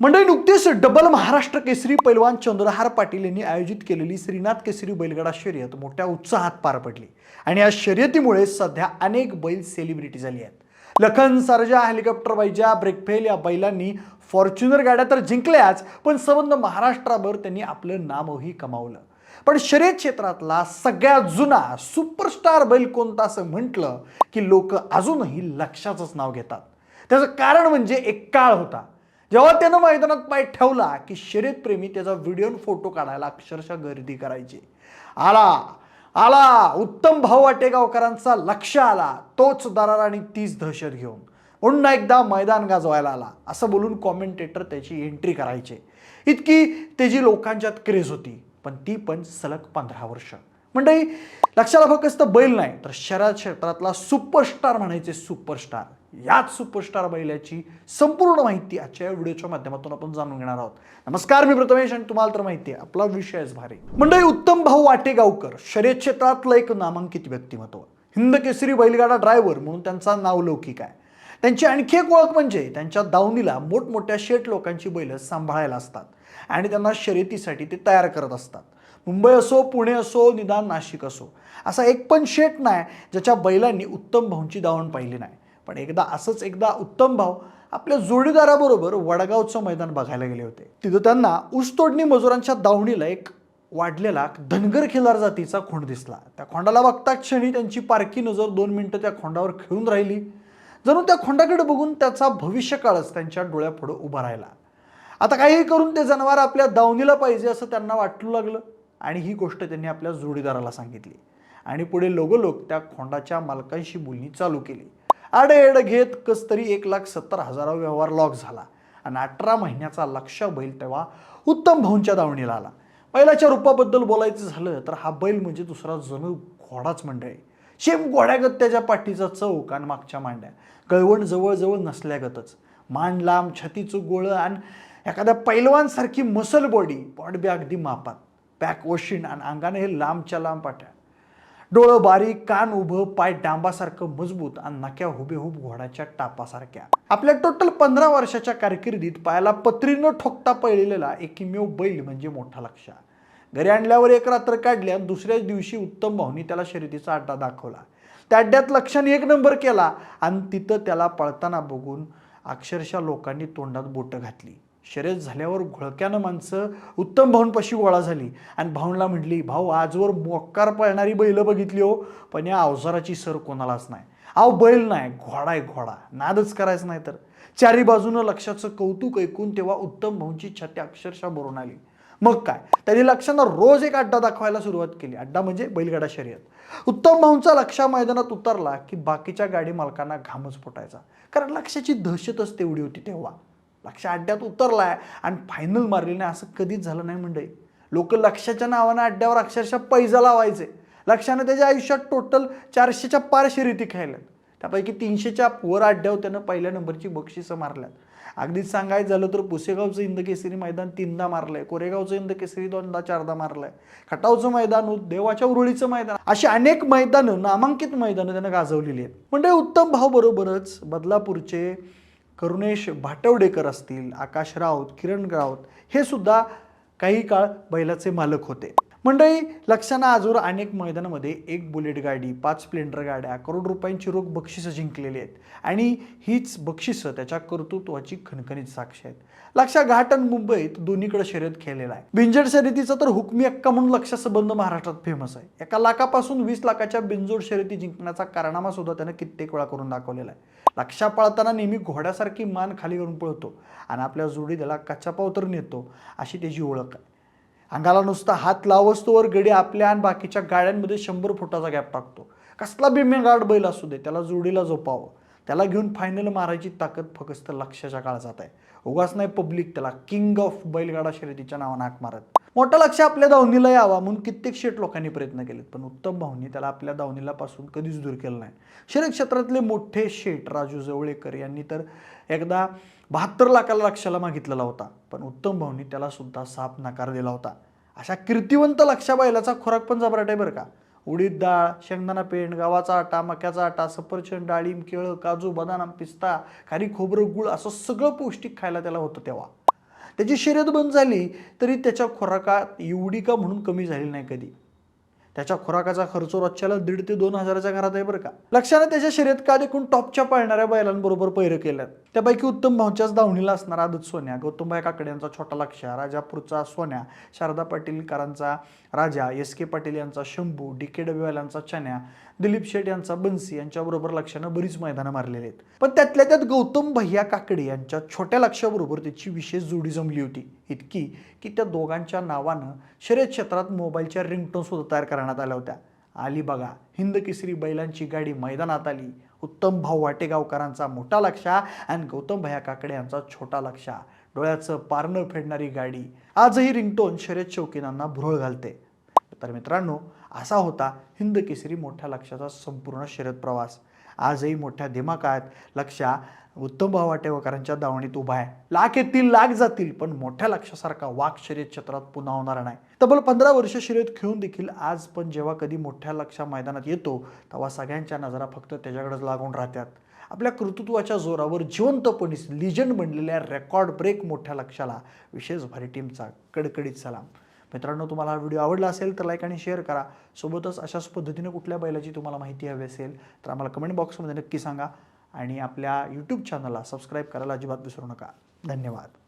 मंडळी नुकतीच डबल महाराष्ट्र केसरी पैलवान चंद्रहार पाटील यांनी आयोजित केलेली श्रीनाथ केसरी बैलगाडा शर्यत मोठ्या उत्साहात पार पडली. आणि या शर्यतीमुळे सध्या अनेक बैल सेलिब्रिटी झाली आहेत. Lakhan Sarja helicopter Baija brake fail या बैलांनी फॉर्च्युनर गाड्या तर जिंकल्याच पण संबंध महाराष्ट्राभर त्यांनी आपलं नामही कमावलं. पण शर्यत क्षेत्रातला सगळ्यात जुना सुपरस्टार बैल कोणता असं म्हटलं की लोक अजूनही लक्षाचंच नाव घेतात. त्याचं कारण म्हणजे एक काळ होता. जेव्हा त्यानं मैदानात पाय ठेवला की शर्यतप्रेमी त्याचा व्हिडिओ आणि फोटो काढायला अक्षरशः गर्दी करायची. आला आला उत्तम भाऊ वाटेगावकरांचा लक्ष आला. तोच दरार आणि तीच दहशत घेऊन. पुन्हा एकदा मैदान गाजवायला आला. असं बोलून कॉमेंटेटर त्याची एंट्री करायचे. इतकी त्याची लोकांच्यात क्रेज होती. पण ती पण सलग पंधरा वर्ष. मंडळी लक्षाला फक्त बैल नाही तर शहरात क्षेत्रातला सुपरस्टार म्हणायचे सुपरस्टार याच सुपरस्टार बैलाची संपूर्ण माहिती आजच्या या व्हिडिओच्या माध्यमातून आपण जाणून घेणार आहोत. नमस्कार मी प्रथमेश आणि तुम्हाला तर माहिती आहे आपला विषयच भारी. मंडळी उत्तम भाऊ वाटेगावकर शर्यत क्षेत्रातलं एक नामांकित व्यक्तिमत्व. हिंद केसरी बैलगाडा ड्रायव्हर म्हणून त्यांचा नावलौकिक आहे. त्यांची आणखी एक ओळख म्हणजे त्यांच्या दावणीला मोठमोठ्या शेट लोकांची बैलं सांभाळायला असतात आणि त्यांना शर्यतीसाठी ते तयार करत असतात. मुंबई असो पुणे असो निदान नाशिक असो असा एक पण शेट नाही ज्याच्या बैलांनी उत्तम भाऊंची दावण पाहिली नाही. पण एकदा असंच एकदा उत्तम भाव आपल्या जोडीदाराबरोबर वडगावचं मैदान बघायला गेले होते. तिथं त्यांना ऊसतोडणी मजुरांच्या दावणीला एक वाढलेला धनगर खिलार जातीचा खोंड दिसला. त्या खोंडाला बघता क्षणी त्यांची पारखी नजर दोन मिनटं त्या खोंडावर खेळून राहिली. जणू त्या खोंडाकडे बघून त्याचा भविष्यकाळच त्यांच्या डोळ्यापुढं उभा राहिला. आता काही करून ते जनावर आपल्या दावणीला पाहिजे असं त्यांना वाटू लागलं आणि ही गोष्ट त्यांनी आपल्या जोडीदाराला सांगितली. आणि पुढे लोगोलोक त्या खोंडाच्या मालकांशी बोलणी चालू केली. आडेएड घेत कस तरी एक लाख सत्तर हजारा व्यवहार लॉक झाला. आणि अठरा महिन्याचा लक्ष बैल तेव्हा उत्तम भाऊंच्या दावणीला आला. बैलाच्या रूपाबद्दल बोलायचं झालं तर हा बैल म्हणजे दुसरा जणू घोडाच मंडळी. आहे शेम घोड्यागत त्याच्या पाठीचा चौक आणि मागच्या मांड्या. गळवण जवळजवळ नसल्यागतच मान लांब छातीचं गोळं आणि एखाद्या पैलवानसारखी मसल बॉडी. बॉडी अगदी मापात. पॅक वशिण आणि अंगाने हे लांबच्या लांब पाट्या. डोळं बारीक कान उभं पाय डांबासारखं मजबूत आणि नक्या हुबेहूब घोड्याच्या टापासारख्या. आपल्या टोटल पंधरा वर्षाच्या कारकिर्दीत पायाला पत्री न ठोकता पळलेला एकमेव बैल म्हणजे मोठा लक्ष घरी आणल्यावर एक रात्र काढल्या दुसऱ्याच दिवशी उत्तम भाऊनी त्याला शर्यतीचा अड्डा दाखवला. त्या अड्ड्यात लक्षाने एक नंबर केला आणि तिथं त्याला पळताना बघून अक्षरशः लोकांनी तोंडात बोटं घातली. शर्यत झाल्यावर घोळक्यानं माणसं उत्तम भाऊंपाशी गोळा झाली. आणि भाऊंला म्हटली भाऊ आजवर मोक्कार पळणारी बैलं बघितली हो पण या अवजाराची सर कोणालाच नाही. अहो बैल नाही घोडा आहे घोडा नादच करायचं नाही तर. चारी बाजूनं लक्षाचं कौतुक ऐकून तेव्हा उत्तम भाऊंची छाती अक्षरशः भरून आली. मग काय? त्यांनी लक्षांना रोज एक अड्डा दाखवायला सुरुवात केली. अड्डा म्हणजे बैलगाडा शर्यत. उत्तम भाऊंचा लक्षा मैदानात उतरला की बाकीच्या गाडी मालकांना घामच फुटायचा. कारण लक्षाची दहशतच तेवढी होती तेव्हा. लक्ष अड्ड्यात उतरलाय आणि फायनल मारली नाही. असं कधीच झालं नाही मंडळी. लोक लक्षाच्या नावानं अड्ड्यावर अक्षरशः पैजा लावायचे. लक्षानं त्याच्या आयुष्यात टोटल चारशेच्या पार शर्यती खेळल्यात. त्यापैकी तीनशेच्या वर अड्ड्यावर त्यानं पहिल्या नंबरची बक्षिसं मारल्यात. अगदीच सांगायचं झालं तर पुसेगावचं इंदकेसरी मैदान तीनदा मारलंय. कोरेगावचं इंदकेसरी दोनदा चारदा मारलंय. खटावचं मैदान देवाच्या उरुळीचं मैदान अशी अनेक मैदानं नामांकित मैदानं त्यानं गाजवलेली आहेत. म्हणजे उत्तम भाऊ बरोबरच बदलापूरचे करुणेश भाटवडेकर असतील आकाश राऊत किरण राऊत हे सुद्धा काही काळ बैलाचे मालक होते. मंडळी लक्षानं आजवर अनेक मैदानामध्ये एक बुलेट गाडी पाच स्प्लेंडर गाड्या करोड रुपयांची रोख बक्षिसं जिंकलेली आहेत. आणि हीच बक्षिसं त्याच्या कर्तृत्वाची खणखणीत साक्ष आहेत. लक्षा घाट आणि मुंबईत दोन्हीकडे शर्यत खेळलेला आहे. बिंजड शर्यतीचा तर हुकमी अक्का म्हणून लक्षा संबंध महाराष्ट्रात फेमस आहे. एका लाखापासून वीस लाखाच्या बिंजोड शर्यती जिंकण्याचा कारनामा सुद्धा त्यानं कित्येक वेळा करून दाखवलेला आहे. लक्षा पळताना नेहमी घोड्यासारखी मान खाली करून पळतो आणि आपल्या जोडी त्याला कच्चा पावतर नेतो अशी त्याची ओळख आहे. अंगाला नुसता हात लावस्तोवर गडी आपल्या आणि बाकीच्या गाड्यांमध्ये शंभर फुटाचा गॅप टाकतो. कसला बिमेगाड बैल असू दे त्याला जोडीला झोपावं. त्याला घेऊन फायनल मारायची ताकद फक्त लक्षाच्या काळजात आहे. उगाच नाही पब्लिक त्याला किंग ऑफ बैलगाडा शर्यतीच्या नावानं हाक मारत. मोठा लक्ष आपल्या दावणीला यावा म्हणून कित्येक शेट लोकांनी प्रयत्न केलेत. पण उत्तम भाऊनी त्याला आपल्या दावणीलापासून कधीच दूर केलं नाही. शरीर क्षेत्रातले मोठे शेट राजू जवळेकर यांनी तर एकदा बहात्तर लाखाला लक्षाला मागितलेला होता. पण उत्तम भाऊनी त्याला सुद्धा साफ नकार दिला होता. अशा कीर्तिवंत लक्षा बैलाचा खोराक पण जबराट आहे बरं का. उडीद डाळ शेंगदाणा पेंड गव्हाचा आटा मक्याचा आटा सफरचंद डाळिंब केळं काजू बदाम पिस्ता खारी खोबरं गुळ असं सगळं पौष्टिक खायला त्याला होतं तेव्हा. त्याची शर्यत बंद झाली तरी त्याच्या खोराकात एवढी का म्हणून कमी झाली नाही कधी. त्याच्या खुराकाचा खर्च रोजच्याला दीड ते दोन हजाराच्या घरात आहे बरं का. लक्षानं त्याच्या शर्यत काल एकूण टॉपच्या पळणाऱ्या बैलांबरोबर पैर केल्यात. त्यापैकी उत्तम भाऊच्याच धावणीला असणारा आदत सोन्या गौतमबाई काकडे यांचा छोटा लक्ष्य राजापूरचा सोन्या शारदा पाटीलकरांचा राजा एस के पाटील यांचा शंभू डी के डबेवाल्यांचा चन्या दिलीप शेठ यांचा बन्सी यांच्याबरोबर लक्षानं बरीच मैदानं मारलेली आहेत. पण त्यातल्या त्यात गौतम भैया काकडे यांच्या छोट्या लक्षाबरोबर त्याची विशेष जोडी जमली होती. इतकी की त्या दोघांच्या नावानं शर्यत क्षेत्रात मोबाईलच्या रिंगटोनसुद्धा तयार करण्यात आल्या होत्या. आली बघा हिंद केसरी बैलांची गाडी मैदानात आली. उत्तम भाऊ वाटेगावकरांचा मोठा लक्षा आणि गौतम भया काकडे यांचा छोटा लक्षा. डोळ्याचं पारणं फेडणारी गाडी. आजही रिंगटोन शर्यत शौकीनांना भुरळ घालते. तर मित्रांनो असा होता हिंद केसरी मोठ्या लक्षाचा संपूर्ण शर्यत प्रवास. आजही मोठ्या दिमाकात लक्षा उत्तम भाव वाटेवकरांच्या दावणीत उभा आहे. लाख येतील लाख जातील पण मोठ्या लक्षासारखा वाघ शर्यत क्षेत्रात पुन्हा होणार नाही. तब्बल पंधरा वर्ष शर्यत खेळून देखील आज पण जेव्हा कधी मोठ्या लक्षा मैदानात येतो तेव्हा सगळ्यांच्या नजरा फक्त त्याच्याकडेच लागून राहतात. आपल्या कर्तृत्वाच्या जोरावर जिवंतपणीस लिजंड बनलेल्या रेकॉर्ड ब्रेक मोठ्या लक्षाला विशेष भारी टीमचा कडकडीत सलाम. मित्रांनो तुम्हाला हा व्हिडिओ आवडला असेल तर लाईक आणि शेअर करा. सोबतच अशाच पद्धतीनं कुठल्या बैलाची तुम्हाला माहिती हवी असेल तर आम्हाला कमेंट बॉक्समध्ये नक्की सांगा. आणि आपल्या यूट्यूब चॅनलला सबस्क्राईब करायला अजिबात विसरू नका. धन्यवाद.